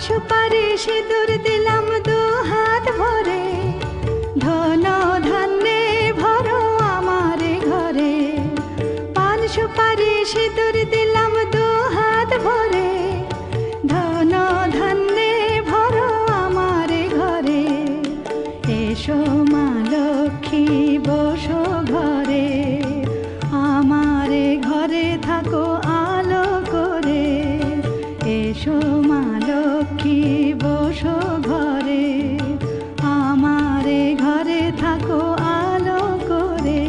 সুপারি সিঁদুর দিলাম দু হাত ভরে। ধন ধান্যে ভরো আমার ঘরে। পান সুপারি, সিঁদুর দিলাম দু হাত ভরে। ধন ধান্যে ভরো আমার ঘরে। এসো মা লক্ষ্মী, বসো ঘরে। আমার ঘরে থাকো, আলো করে। এসো মা লক্ষ্মী বসো ঘরে আমারে ঘরে থাকো আলো করে।